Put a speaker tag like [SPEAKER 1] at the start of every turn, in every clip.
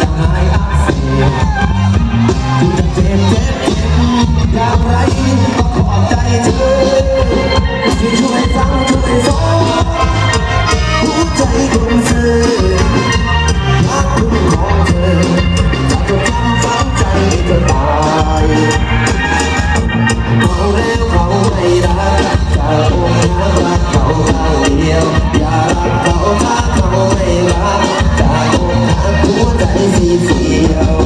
[SPEAKER 1] จะหายอักเสบกูจะเจ็บเจ็บเจ็บอางไรก็ขอบใจเธอที่ช่วยฟังช่วยสอนหัวใจคนเธอ Easy you.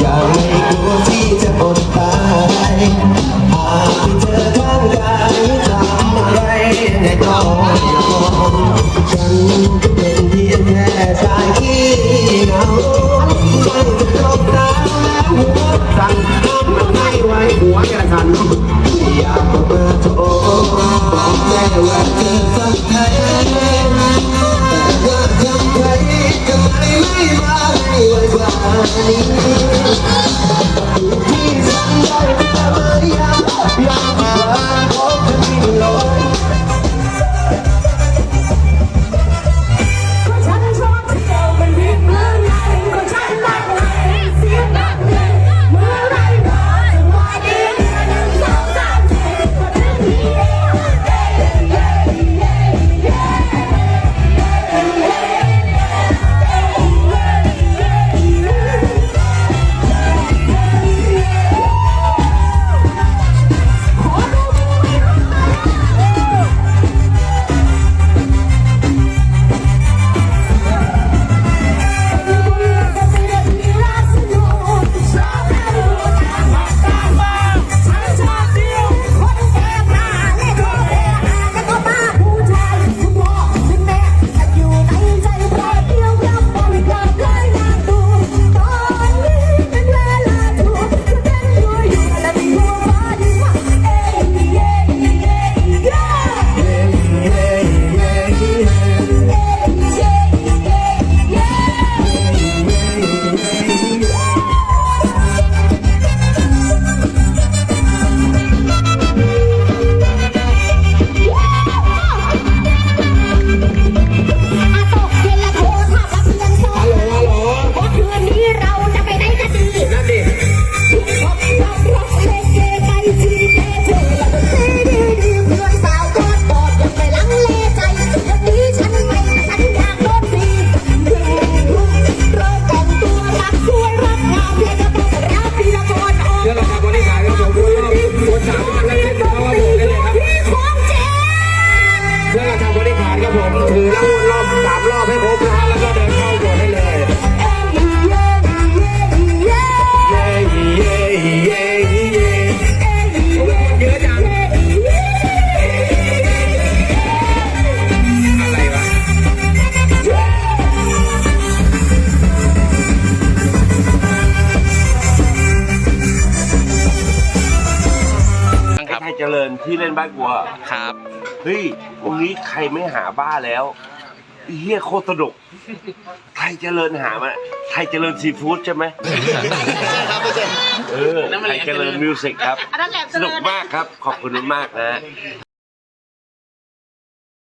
[SPEAKER 1] อย่าไม่กลัวที่จะอดตาหากที่เธอข้างกายทำอะไรในต้องย่มฉันก็เป็นเพียงแค่สายขี้เหงาไม่จะตกตาแล้วหัวสั่นห้ามมัไว้หัวแกสั่นอยากมาโทรบอแม่ว่าเธอสักแท้ กว่านี้ที่ฉันได้ 我找了 ที่
[SPEAKER 2] เล่นบ้านกูอะครั
[SPEAKER 3] บ เฮ้ยวั
[SPEAKER 4] นนี้ใครไม่หาบ้าแล้วเฮียโคตรสนุกไทยเจริญหามาไทยเจริญซีฟู้ดใช่ไหมใช่ครับไม่ใช่เออไทยเจริญมิวสิกครับสนุกมากครับ ขอบคุณมากนะ